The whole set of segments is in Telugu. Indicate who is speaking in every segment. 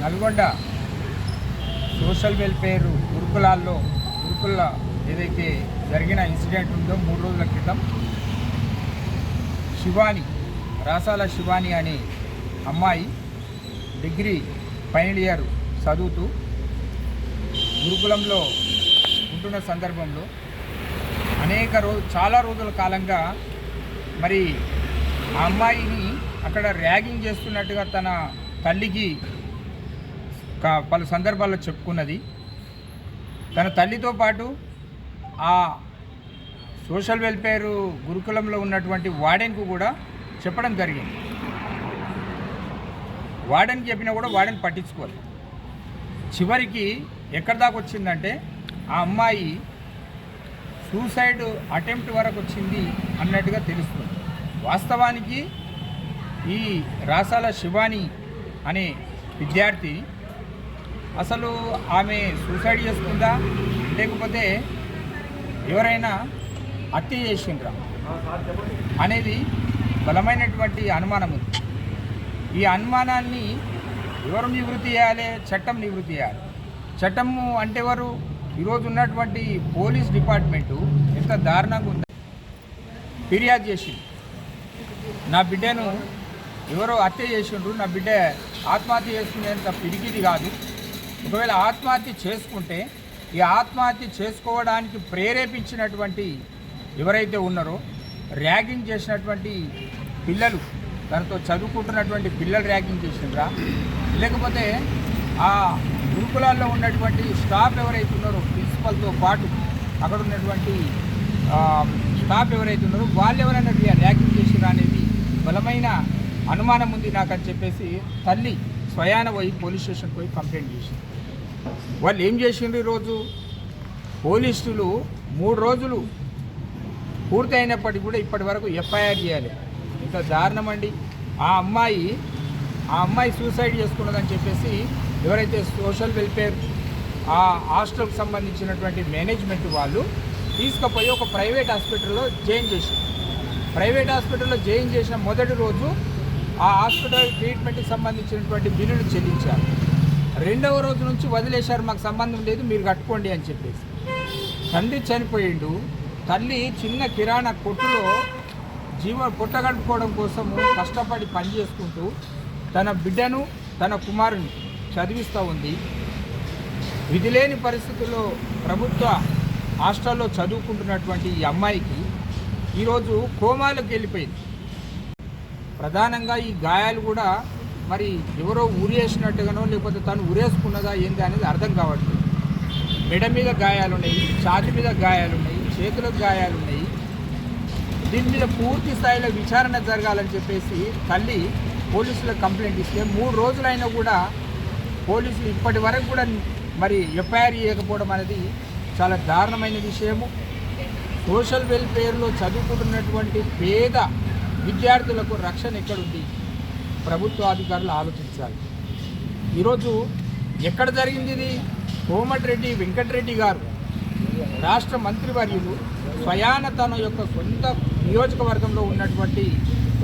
Speaker 1: నల్గొండ సోషల్ వెల్ఫేర్ గురుకులాల్లో గురుకుల ఏదైతే జరిగిన ఇన్సిడెంట్ ఉందో మూడు రోజుల క్రితం శివాని రాసాల శివాని అనే అమ్మాయి డిగ్రీ ఫైనల్ ఇయర్ చదువుతూ గురుకులంలో ఉంటున్న సందర్భంలో అనేక రోజు చాలా రోజుల కాలంగా మరి ఆ అమ్మాయిని అక్కడ ర్యాగింగ్ చేస్తున్నట్టుగా తన తల్లికి పలు సందర్భాల్లో చెప్పుకున్నది. తన తల్లితో పాటు ఆ సోషల్ వెల్ఫేర్ గురుకులంలో ఉన్నటువంటి వార్డెన్కు కూడా చెప్పడం జరిగింది. వార్డెన్కి చెప్పినా కూడా వార్డెన్ పట్టించుకోవాలి చివరికి ఎక్కడి దాకా వచ్చిందంటే ఆ అమ్మాయి సూసైడ్ అటెంప్ట్ వరకు వచ్చింది అన్నట్టుగా తెలుస్తుంది. వాస్తవానికి ఈ రాసాల శివాని అనే విద్యార్థి అసలు ఆమె సూసైడ్ చేసుకుందా? లేకపోతే ఎవరైనా హత్య చేసిండ్రా? అనేది బలమైనటువంటి అనుమానం ఉంది. ఈ అనుమానాన్ని ఎవరు నివృత్తి చేయాలి? చట్టం నివృత్తి చేయాలి. చట్టము అంటే ఎవరు? ఈరోజు ఉన్నటువంటి పోలీస్ డిపార్ట్మెంటు ఎంత దారుణంగా ఉంది? ఫిర్యాదు చేసింది. నా బిడ్డను ఎవరో హత్య చేసిండ్రు. నా బిడ్డ ఆత్మహత్య చేసుకునేంత పిరికిది కాదు. ఒకవేళ ఆత్మహత్య చేసుకుంటే ఈ ఆత్మహత్య చేసుకోవడానికి ప్రేరేపించినటువంటి ఎవరైతే ఉన్నారో ర్యాగింగ్ చేసినటువంటి పిల్లలు తనతో చదువుకుంటున్నటువంటి పిల్లలు ర్యాగింగ్ చేసినరా? లేకపోతే ఆ గురుకులాల్లో ఉన్నటువంటి స్టాఫ్ ఎవరైతే ఉన్నారో ప్రిన్సిపల్తో పాటు అక్కడ ఉన్నటువంటి స్టాఫ్ ఎవరైతే ఉన్నారో వాళ్ళు ఎవరైనా ర్యాగింగ్ చేసిరా అనేది బలమైన అనుమానం ఉంది నాకు అని చెప్పేసి తల్లి స్వయాన పోయి పోలీస్ స్టేషన్కి పోయి కంప్లైంట్ చేసింది. వాళ్ళు ఏం చేసిండ్రు ఈరోజు? పోలీసులు మూడు రోజులు పూర్తయినప్పటికీ కూడా ఇప్పటి వరకు ఎఫ్ఐఆర్ చేయాలి. ఇంత దారుణం అండి. ఆ అమ్మాయి ఆ అమ్మాయి సూసైడ్ చేసుకున్నదని చెప్పేసి ఎవరైతే సోషల్ వెల్ఫేర్ ఆ హాస్టల్కి సంబంధించినటువంటి మేనేజ్మెంట్ వాళ్ళు తీసుకుపోయి ఒక ప్రైవేట్ హాస్పిటల్లో జాయిన్ చేశారు ప్రైవేట్ హాస్పిటల్లో జాయిన్ చేసిన మొదటి రోజు ఆ హాస్పిటల్ ట్రీట్మెంట్కి సంబంధించినటువంటి బిల్లులు చెల్లించారు. రెండవ రోజు నుంచి వదిలేశారు మాకు సంబంధం లేదు మీరు కట్టుకోండి అని చెప్పేసి. తండ్రి చనిపోయిండు. తల్లి చిన్న కిరాణా కొట్టులో జీవ పుట్ట గడుపుకోవడం కోసము కష్టపడి పని చేసుకుంటూ తన బిడ్డను తన కుమారుని చదివిస్తూ ఉంది. విధిలేని పరిస్థితుల్లో ప్రభుత్వ హాస్టల్లో చదువుకుంటున్నటువంటి ఈ అమ్మాయికి ఈరోజు కోమాలోకి వెళ్ళిపోయింది. ప్రధానంగా ఈ గాయాలు కూడా మరి ఎవరో ఉరేసినట్టుగానో లేకపోతే తను ఉరేసుకున్నదా ఏంది అనేది అర్థం కావట్లేదు. మెడ మీద గాయాలున్నాయి ఛాతి మీద గాయాలున్నాయి చేతులకు గాయాలున్నాయి దీని మీద పూర్తి స్థాయిలో విచారణ జరగాలని చెప్పేసి తల్లి పోలీసులకు కంప్లైంట్ ఇస్తే మూడు రోజులైనా కూడా పోలీసులు ఇప్పటి వరకు కూడా మరి ఎఫ్ఐఆర్ చేయకపోవడం అనేది చాలా దారుణమైన విషయము. సోషల్ వెల్ఫేర్లో చదువుకుంటున్నటువంటి పేద విద్యార్థులకు రక్షణ ఎక్కడుంది? ప్రభుత్వ అధికారులు ఆలోచించాలి. ఈరోజు ఎక్కడ జరిగింది ఇది? కోమటిరెడ్డి వెంకటరెడ్డి గారు రాష్ట్ర మంత్రివర్యులు స్వయాన తన యొక్క సొంత నియోజకవర్గంలో ఉన్నటువంటి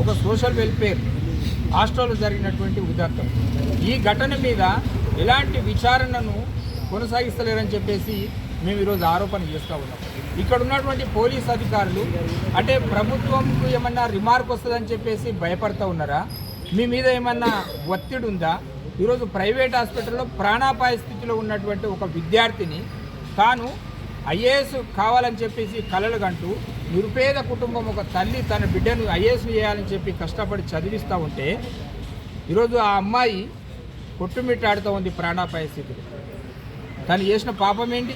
Speaker 1: ఒక సోషల్ వెల్ఫేర్ హాస్టల్లో జరిగినటువంటి ఉదాంతం ఈ ఘటన మీద ఎలాంటి విచారణను కొనసాగిస్తలేరని చెప్పేసి మేము ఈరోజు ఆరోపణ చేస్తూ ఉన్నాం. ఇక్కడ ఉన్నటువంటి పోలీస్ అధికారులు అంటే ప్రభుత్వంకు ఏమన్నా రిమార్క్ వస్తుందని చెప్పేసి భయపడతా ఉన్నారా? మీ మీద ఏమన్నా ఒత్తిడి ఉందా ఈరోజు ప్రైవేట్ హాస్పిటల్లో ప్రాణాపాయ స్థితిలో ఉన్నటువంటి ఒక విద్యార్థిని తాను ఐఏఎస్ కావాలని చెప్పేసి కలలు కంటూ నిరుపేద కుటుంబం ఒక తల్లి తన బిడ్డను ఐఏఎస్ చేయాలని చెప్పి కష్టపడి చదివిస్తూ ఉంటే ఈరోజు ఆ అమ్మాయి కొట్టుమిట్టాడుతూ ఉంది ప్రాణాపాయ స్థితిలో. తను చేసిన పాపం ఏంటి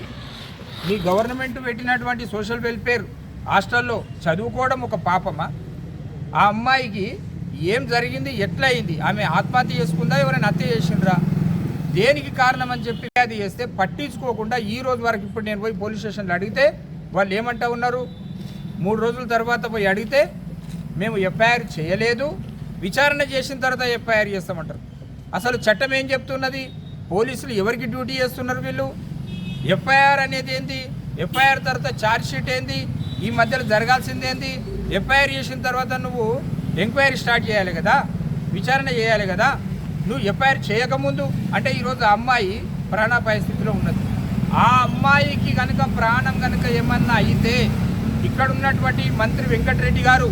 Speaker 1: మీ గవర్నమెంట్ పెట్టినటువంటి సోషల్ వెల్ఫేర్ హాస్టల్లో చదువుకోవడం ఒక పాపమా? ఆ అమ్మాయికి ఏం జరిగింది ఎట్లా అయింది ఆమె ఆత్మహత్య చేసుకుందా ఎవరైనా హత్య చేసిండ్రా? దేనికి కారణం అని చెప్పి ఫిర్యాదు చేస్తే పట్టించుకోకుండా ఈ రోజు వరకు ఇప్పుడు నేను పోయి పోలీస్ స్టేషన్లో అడిగితే వాళ్ళు ఏమంటా ఉన్నారు? మూడు రోజుల తర్వాత పోయి అడిగితే మేము ఎఫ్ఐఆర్ చేయలేదు. విచారణ చేసిన తర్వాత ఎఫ్ఐఆర్ చేస్తామంటారు. అసలు చట్టం ఏం చెప్తున్నది? పోలీసులు ఎవరికి డ్యూటీ చేస్తున్నారు వీళ్ళు? ఎఫ్ఐఆర్ అనేది ఏంది? ఎఫ్ఐఆర్ తర్వాత ఛార్జ్ షీట్ ఏంది? ఈ మధ్యలో జరగాల్సిందేంది ఎఫ్ఐఆర్ చేసిన తర్వాత నువ్వు ఎంక్వైరీ స్టార్ట్ చేయాలి కదా విచారణ చేయాలి కదా నువ్వు ఎఫ్ఐఆర్ చేయకముందు అంటే ఈరోజు ఆ అమ్మాయి ప్రాణాపాయ స్థితిలో ఉన్నది. ఆ అమ్మాయికి కనుక ప్రాణం కనుక ఏమన్నా అయితే ఇక్కడ ఉన్నటువంటి మంత్రి వెంకటరెడ్డి గారు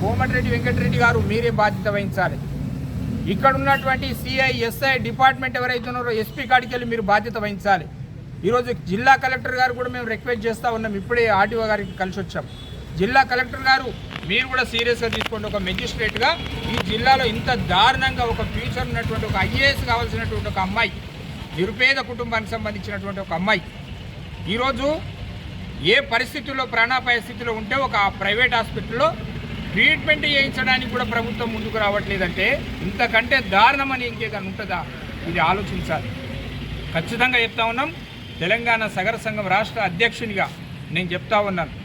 Speaker 1: కోమటిరెడ్డి వెంకటరెడ్డి గారు మీరే బాధ్యత వహించాలి. ఇక్కడ ఉన్నటువంటి సిఐ ఎస్ఐ డిపార్ట్మెంట్ ఎవరైతే ఉన్నారో ఎస్పీ కాడికి వెళ్ళి మీరు బాధ్యత వహించాలి. ఈరోజు జిల్లా కలెక్టర్ గారు కూడా మేము రిక్వెస్ట్ చేస్తూ ఉన్నాం ఇప్పుడే ఆర్డీఓ గారికి కలిసి వచ్చాం. జిల్లా కలెక్టర్ గారు మీరు కూడా సీరియస్గా తీసుకోండి. ఒక మెజిస్ట్రేట్గా ఈ జిల్లాలో ఇంత దారుణంగా ఒక ఫ్యూచర్ ఉన్నటువంటి ఒక ఐఏఎస్ కావాల్సినటువంటి ఒక అమ్మాయి నిరుపేద కుటుంబానికి సంబంధించినటువంటి ఒక అమ్మాయి ఈరోజు ఏ పరిస్థితుల్లో ప్రాణాపాయ స్థితిలో ఉంటే ఒక ప్రైవేట్ హాస్పిటల్లో ట్రీట్మెంట్ చేయించడానికి కూడా ప్రభుత్వం ముందుకు రావట్లేదంటే ఇంతకంటే దారుణమని ఇంకేదైనా ఉంటుందా? ఇది ఆలోచించాలి. ఖచ్చితంగా చెప్తా ఉన్నాం. తెలంగాణ సగర సంఘం రాష్ట్ర అధ్యక్షునిగా నేను చెప్తా ఉన్నాను.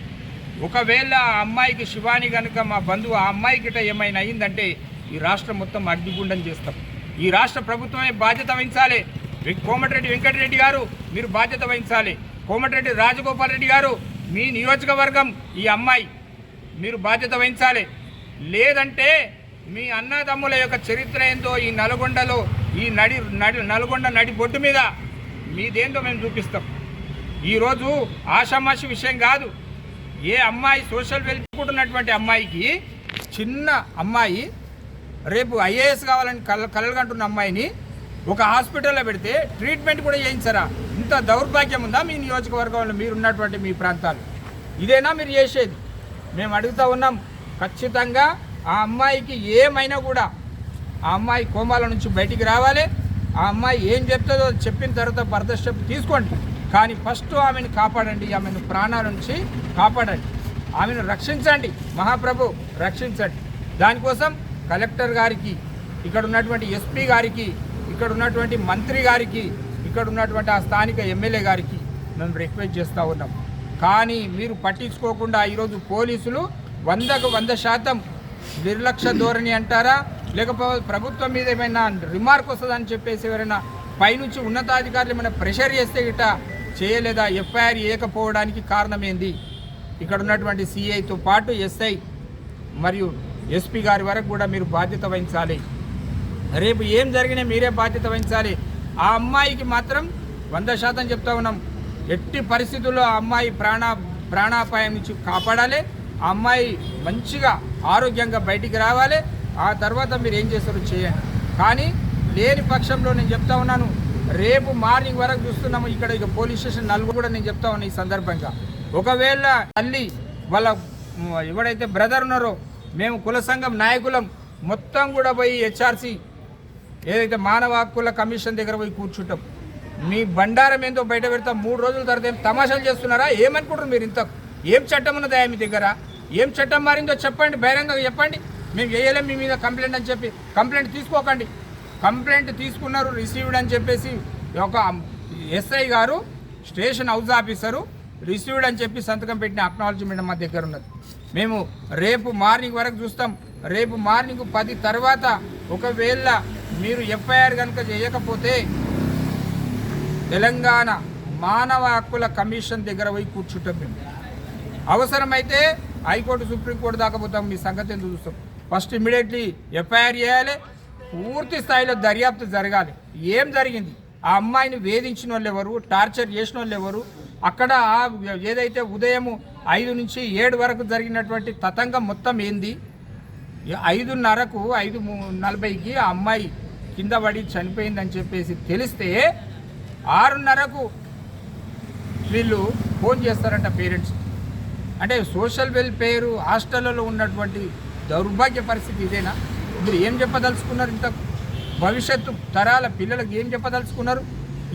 Speaker 1: ఒకవేళ ఆ అమ్మాయికి శివాని కనుక మా బంధువు ఆ అమ్మాయి గిట ఏమైనా అయిందంటే ఈ రాష్ట్రం మొత్తం అగ్నిగుండం చేస్తాం. ఈ రాష్ట్ర ప్రభుత్వమే బాధ్యత వహించాలి. కోమటిరెడ్డి వెంకటరెడ్డి గారు మీరు బాధ్యత వహించాలి. కోమటిరెడ్డి రాజగోపాల్ రెడ్డి గారు మీ నియోజకవర్గం ఈ అమ్మాయి మీరు బాధ్యత వహించాలి. లేదంటే మీ అన్నదమ్ముల యొక్క చరిత్ర ఏందో ఈ నల్గొండలో ఈ నడి నడి నల్గొండ నడి బొడ్డు మీద మీదేందో మేము చూపిస్తాం. ఈరోజు ఆషామాషి విషయం కాదు. ఏ అమ్మాయి సోషల్ వెల్ఫేర్ ఉన్నటువంటి అమ్మాయికి చిన్న అమ్మాయి రేపు ఐఏఎస్ కావాలని కల కలగంటున్న అమ్మాయిని ఒక హాస్పిటల్లో పెడితే ట్రీట్మెంట్ కూడా చేయించరా? ఇంత దౌర్భాగ్యం ఉందా మీ నియోజకవర్గంలో మీరు ఉన్నటువంటి మీ ప్రాంతాలు? ఇదేనా మీరు చేసేది? మేము అడుగుతా ఉన్నాం ఖచ్చితంగా ఆ అమ్మాయికి ఏమైనా కూడా ఆ అమ్మాయి కోమాల నుంచి బయటికి రావాలి. ఆ అమ్మాయి ఏం చెప్తుందో చెప్పిన తర్వాత భర్త స్టెప్ తీసుకోండి. కానీ ఫస్ట్ ఆమెను కాపాడండి ఆమెను ప్రాణాల నుంచి కాపాడండి. ఆమెను రక్షించండి మహాప్రభు రక్షించండి. దానికోసం కలెక్టర్ గారికి ఇక్కడ ఉన్నటువంటి ఎస్పీ గారికి ఇక్కడ ఉన్నటువంటి మంత్రి గారికి ఇక్కడ ఉన్నటువంటి ఆ స్థానిక ఎమ్మెల్యే గారికి మేము రిక్వెస్ట్ చేస్తూ ఉన్నాం. కానీ మీరు పట్టించుకోకుండా ఈరోజు పోలీసులు వందకు వంద శాతం నిర్లక్ష్య ధోరణి అంటారా? లేకపోతే ప్రభుత్వం మీద ఏమైనా రిమార్క్ వస్తుందని చెప్పేసి ఎవరైనా పైనుంచి ఉన్నతాధికారులు ఏమైనా ప్రెషర్ చేస్తే గిట్ట చేయలేదా? ఎఫ్ఐఆర్ చేయకపోవడానికి కారణం ఏంది ఇక్కడ ఉన్నటువంటి సిఐతో పాటు ఎస్ఐ మరియు ఎస్పీ గారి వరకు కూడా మీరు బాధ్యత వహించాలి. రేపు ఏం జరిగినా మీరే బాధ్యత వహించాలి. ఆ అమ్మాయికి మాత్రం వంద శాతం చెప్తా ఉన్నాం. ఎట్టి పరిస్థితుల్లో ఆ అమ్మాయి ప్రాణ ప్రాణాపాయం నుంచి కాపాడాలి. ఆ అమ్మాయి మంచిగా ఆరోగ్యంగా బయటికి రావాలి. ఆ తర్వాత మీరు ఏం చేస్తారో చేయండి. కానీ లేని పక్షంలో నేను చెప్తా ఉన్నాను. రేపు మార్నింగ్ వరకు చూస్తున్నాము. ఇక్కడ ఇక పోలీస్ స్టేషన్ నలుగురు కూడా నేను చెప్తా ఉన్నాను ఈ సందర్భంగా. ఒకవేళ తల్లి వాళ్ళ ఎవడైతే బ్రదర్ ఉన్నారో మేము కుల సంఘం నాయకులం మొత్తం కూడా పోయి హెచ్ఆర్సీ ఏదైతే మానవ హక్కుల కమిషన్ దగ్గర పోయి కూర్చుంటాం. మీ బండారం ఏందో బయట పెడతాం. మూడు రోజుల తర్వాత ఏం తమాషాలు చేస్తున్నారా? ఏమనుకుంటారు మీరు ఇంత ఏం చట్టం ఉన్నదా మీ దగ్గర? ఏం చట్టం మారిందో చెప్పండి బహిరంగంగా చెప్పండి. మేము చేయలేం మీ మీద కంప్లైంట్ అని చెప్పి కంప్లైంట్ తీసుకోకండి. కంప్లైంట్ తీసుకున్నారు రిసీవ్డ్ అని చెప్పేసి ఒక ఎస్ఐ గారు స్టేషన్ హౌస్ ఆఫీసరు రిసీవ్డ్ అని చెప్పి సంతకం పెట్టిన అక్నాలజీమెంట్ మా దగ్గర ఉన్నది. మేము రేపు మార్నింగ్ వరకు చూస్తాం. రేపు మార్నింగ్ పది తర్వాత ఒకవేళ మీరు ఎఫ్ఐఆర్ కనుక చేయకపోతే తెలంగాణ మానవ హక్కుల కమిషన్ దగ్గర పోయి కూర్చుంటాం మేము. అవసరమైతే హైకోర్టు సుప్రీంకోర్టు దాకా పోతాం. మీ సంగతి ఎందుకు చూస్తాం? ఫస్ట్ ఇమీడియట్లీ ఎఫ్ఐఆర్ చేయాలి. పూర్తి స్థాయిలో దర్యాప్తు జరగాలి. ఏం జరిగింది? ఆ అమ్మాయిని వేధించిన వాళ్ళు ఎవరు టార్చర్ చేసిన వాళ్ళు ఎవరు అక్కడ ఏదైతే ఉదయం ఐదు నుంచి ఏడు వరకు జరిగినటువంటి తతంగం మొత్తం ఏంది? ఐదున్నరకు ఐదు నలభైకి ఆ అమ్మాయి కింద పడి చనిపోయిందని చెప్పేసి తెలిస్తే ఆరున్నరకు వీళ్ళు ఫోన్ చేస్తారంట పేరెంట్స్. అంటే సోషల్ వెల్ఫేర్ హాస్టళ్ళలో ఉన్నటువంటి దౌర్భాగ్య పరిస్థితి ఇదేనా? మీరు ఏం చెప్పదలుచుకున్నారు ఇంత భవిష్యత్తు తరాల పిల్లలకు ఏం చెప్పదలుచుకున్నారు?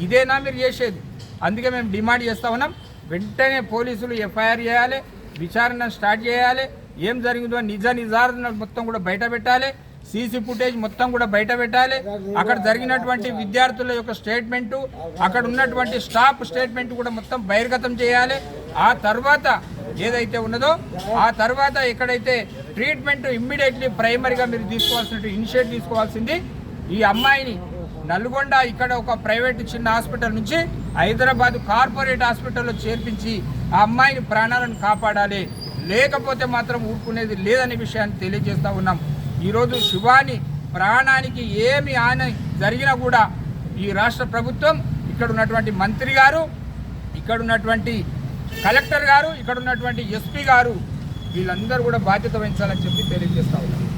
Speaker 1: ఇదేనా మీరు చేసేది? అందుకే మేము డిమాండ్ చేస్తా ఉన్నాం. వెంటనే పోలీసులు ఎఫ్ఐఆర్ చేయాలి విచారణ స్టార్ట్ చేయాలి. ఏం జరిగిందో నిజ నిజాలను మొత్తం కూడా బయట పెట్టాలి. సీసీ ఫుటేజ్ మొత్తం కూడా బయట పెట్టాలి. అక్కడ జరిగినటువంటి విద్యార్థుల యొక్క స్టేట్మెంటు అక్కడ ఉన్నటువంటి స్టాఫ్ స్టేట్మెంట్ కూడా మొత్తం బహిర్గతం చేయాలి. ఆ తర్వాత ఏదైతే ఉన్నదో ఆ తర్వాత ఎక్కడైతే ట్రీట్మెంట్ ఇమ్మీడియట్లీ ప్రైమరీగా మీరు తీసుకోవాల్సిన ఇనిషియేట్ తీసుకోవాల్సింది ఈ అమ్మాయిని నల్గొండ ఇక్కడ ఒక ప్రైవేట్ చిన్న హాస్పిటల్ నుంచి హైదరాబాద్ కార్పొరేట్ హాస్పిటల్లో చేర్పించి ఆ అమ్మాయిని ప్రాణాలను కాపాడాలి. లేకపోతే మాత్రం ఊరుకునేది లేదనే విషయాన్ని తెలియజేస్తూ ఉన్నాం. ఈరోజు శివాని ప్రాణానికి ఏమి హాని జరిగినా కూడా ఈ రాష్ట్ర ప్రభుత్వం ఇక్కడ ఉన్నటువంటి మంత్రి గారు ఇక్కడ ఉన్నటువంటి కలెక్టర్ గారు ఇక్కడ ఉన్నటువంటి ఎస్పీ గారు వీళ్ళందరూ కూడా బాధ్యత వహించాలని చెప్పి తెలియజేస్తా ఉన్నారు